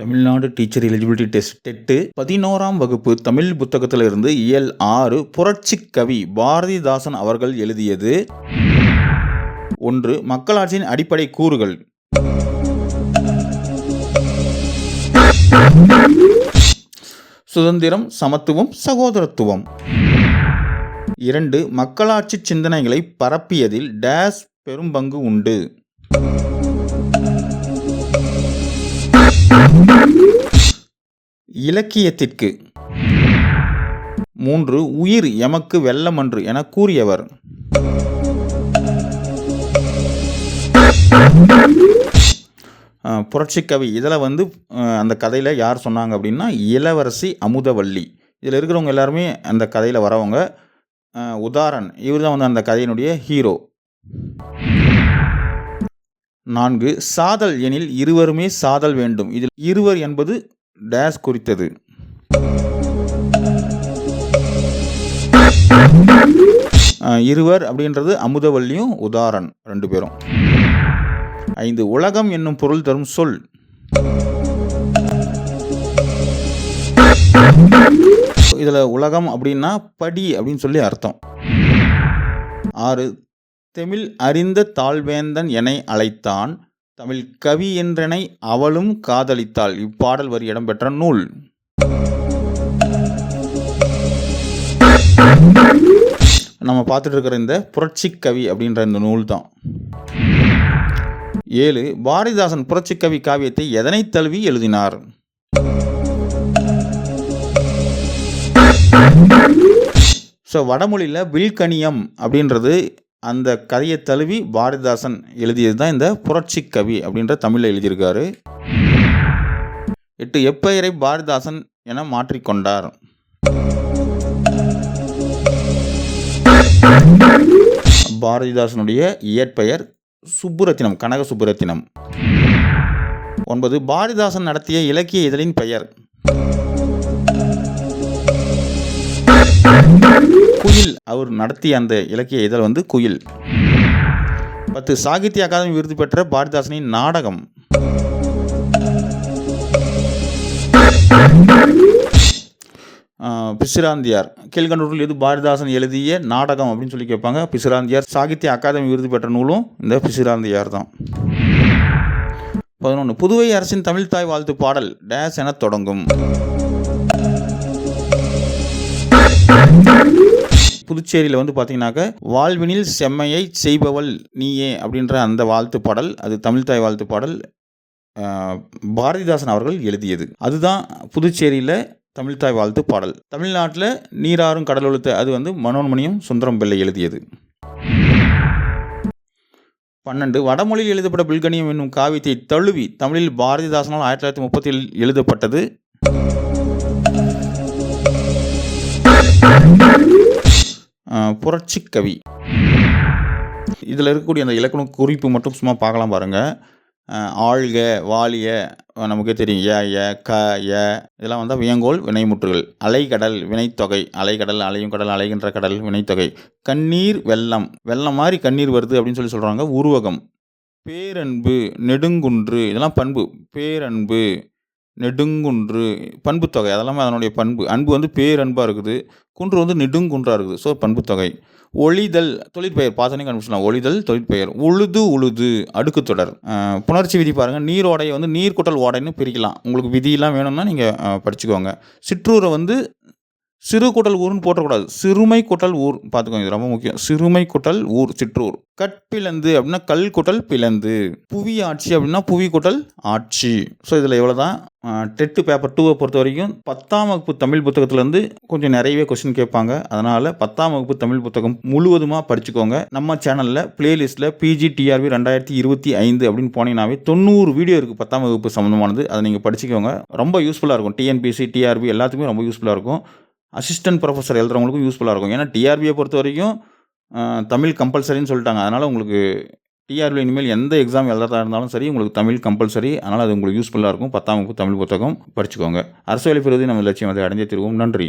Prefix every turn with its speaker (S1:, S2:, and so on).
S1: Tamil Nadu teacher eligibility test TET பதினோராம் வகுப்பு தமிழ் புத்தகத்திலிருந்து இயல் ஆறு புரட்சிக் கவி பாரதிதாசன் அவர்கள் எழுதியது. ஒன்று மக்களாட்சியின் அடிப்படை கூறுகள். சுதந்திரம் சமத்துவம் சகோதரத்துவம். இரண்டு மக்களாட்சி சிந்தனைகளை பரப்பியதில் டேஸ் பெரும்பங்கு உண்டு. இலக்கியத்திற்கு. மூன்று உயிர் எமக்கு வெள்ளமன்று என கூறியவர். புரட்சிக்கவி இதில் வந்து அந்த கதையில் யார் சொன்னாங்க அப்படின்னா இளவரசி அமுதவள்ளி இதில் இருக்கிறவங்க எல்லாருமே அந்த கதையில் வரவங்க. அஹ், உதாரண் இவர் தான் வந்து அந்த கதையினுடைய ஹீரோ நான்கு சாதல் எனில் இருவருமே சாதல் வேண்டும். இதில் இருவர் என்பது டேஸ் குறித்தது. இருவர் அப்படின்றது அமுதவல்லியும் உதாரன் ரெண்டு பேரும். ஐந்து உலகம் என்னும் பொருள் தரும் சொல். இதில் உலகம் அப்படின்னா படி அப்படின்னு சொல்லி அர்த்தம். ஆறு தமிழ் அறிந்த தாழ்வேந்தன் எனை அழைத்தான். தமிழ் கவி என்றனை அவளும் காதலித்தாள். இப்பாடல் வரி இடம்பெற்ற நூல். நம்ம பார்த்துட்டு இருக்கிற இந்த புரட்சிக் கவி அப்படின்ற இந்த நூல் தான் ஏழு பாரதிதாசன் புரட்சி கவி காவியத்தை எதனை தழுவி எழுதினார்? ஸோ வடமொழியில் வில்கணியம் அப்படின்றது அந்த கதையை தழுவி பாரதிதாசன் எழுதியது தான் இந்த புரட்சிக் கவி அப்படின்ற தமிழில் எழுதியிருக்காரு. எட்டு எப்பெயரை பாரதிதாசன் என மாற்றிக்கொண்டார். பாரதிதாசனுடைய இயற்பெயர் சுப்புரத்தினம் கனக சுப்புரத்தினம். ஒன்பது பாரதிதாசன் நடத்திய இலக்கிய இதழின் பெயர். குயில். அவர் நடத்திய அந்த இலக்கிய இதழ் வந்து குயில். பத்து சாகித்ய அகாதமி விருது பெற்ற பாரதிதாசனின் நாடகம். பிசிராந்தியார். கீழ்கண்டூரில் எது பாரதிதாசன் எழுதிய நாடகம் அப்படின்னு சொல்லி கேட்பாங்க. பிசிராந்தியார் சாகித்ய அகாதமி விருது பெற்ற நூலும் இந்த பிசிராந்தியார் தான். பதினொன்று புதுவை அரசின் தமிழ்த்தாய் வாழ்த்து பாடல் டேஸ் என தொடங்கும். புதுச்சேரியில் வந்து பார்த்தீங்கன்னாக்க வாழ்வினில் செம்மையை செய்பவள் நீயே அப்படின்ற அந்த வாழ்த்து பாடல் அது தமிழ்தாய் வாழ்த்து பாடல் பாரதிதாசன் அவர்கள் எழுதியது. அதுதான் புதுச்சேரியில் தமிழ்தாய் வாழ்த்து பாடல். தமிழ்நாட்டில் நீராறும் கடலொழுத்த அது வந்து மனோன்மணியும் சுந்தரம் பிள்ளை எழுதியது. பன்னெண்டு வடமொழியில் எழுதப்பட்ட பில்கணியம் என்னும் காவியத்தை தழுவி தமிழில் பாரதிதாசனால் ஆயிரத்தி தொள்ளாயிரத்தி முப்பத்தில் எழுதப்பட்டது. புரட்சிக்கவி. கவி இதில் இருக்கக்கூடிய அந்த இலக்கண குறிப்பு மட்டும் சும்மா பார்க்கலாம் பாருங்க. ஆழ்க வாலிய நமக்கே தெரியும். ஏ ஏ க ஏ இதெல்லாம் வந்தால் வியங்கோல் வினைமுற்றுகள். அலைகடல் வினைத்தொகை. அலைகடல் அலையும் கடல் அலைகின்ற கடல் வினைத்தொகை. கண்ணீர் வெள்ளம். வெள்ளம் மாதிரி கண்ணீர் வருது அப்படின்னு சொல்லி சொல்கிறாங்க உருவகம். பேரன்பு நெடுங்குன்று. இதெல்லாம் பண்பு. பேரன்பு. நெடுங்குன்று பண்புத்தொகை அதெல்லாமே அதனுடைய பண்பு. அன்பு வந்து பேரன்பாக இருக்குது. குன்று வந்து நெடுங்குன்றாக இருக்குது. ஸோ பண்புத்தொகை. ஒளிதல் தொழிற்பெயர். பார்த்தோன்னே கண்டுபிடிச்சலாம் ஒளிதல் தொழிற்பெயர். உழுது உழுது அடுக்கு தொடர். புணர்ச்சி விதி பாருங்கள் நீரோடையை வந்து நீர்க்குட்டல் ஓடைன்னு பிரிக்கலாம். உங்களுக்கு விதியெல்லாம் வேணும்னா நீங்கள் படிச்சுக்கோங்க. சிற்றூரை வந்து சிறு குட்டல் ஊர்னு போட்டக்கூடாது. சிறுமை குட்டல் ஊர். பார்த்துக்கோங்க இது ரொம்ப முக்கியம். சிறுமை குட்டல் ஊர் சிற்றூர். கற்பிளந்து அப்படின்னா கல் குட்டல் பிளந்து. புவி ஆட்சி அப்படின்னா புவி குட்டல் ஆட்சி. ஸோ இதில் இவ்வளோ தான் டெட்டு பேப்பர் டூவை பொறுத்த வரைக்கும் பத்தாம் வகுப்பு தமிழ் புத்தகத்துலேருந்து கொஞ்சம் நிறையவே கொஸ்டின் கேட்பாங்க. அதனால் பத்தாம் வகுப்பு தமிழ் புத்தகம் முழுவதுமாக படிச்சுக்கோங்க. நம்ம சேனலில் பிளேலிஸ்ட்டில் பிஜி டிஆர்பி ரெண்டாயிரத்தி இருபத்தி ஐந்து அப்படின்னு போனீங்கன்னாவே தொண்ணூறு வீடியோ இருக்குது பத்தாம் வகுப்பு சம்மந்தமானது அதை நீங்கள் படிச்சுக்கோங்க. ரொம்ப யூஸ்ஃபுல்லாக இருக்கும். டிஎன்பிசி டிஆர்பி எல்லாத்துக்குமே ரொம்ப யூஸ்ஃபுல்லாக இருக்கும். அசிஸ்டன்ட் ப்ரொஃபஸர் எழுதுறவங்களுக்கும் யூஸ்ஃபுல்லாக இருக்கும். ஏன்னா டிஆர்பியை பொறுத்த வரைக்கும் தமிழ் கம்பல்சரின்னு சொல்லிட்டாங்க. அதனால் உங்களுக்கு டிஆர்பி இனிமேல் எந்த எக்ஸாம் எழுதா இருந்தாலும் சரி உங்களுக்கு தமிழ் கம்பல்சரி அதனால் அது உங்களுக்கு யூஸ்ஃபுல்லாக இருக்கும். பத்தாம் வகுப்பு தமிழ் புத்தகம் படிச்சுக்கோங்க. அரசு வேலை பெறுவதை நம்ம லட்சியம் அதை அடைஞ்சே திருவோம். நன்றி.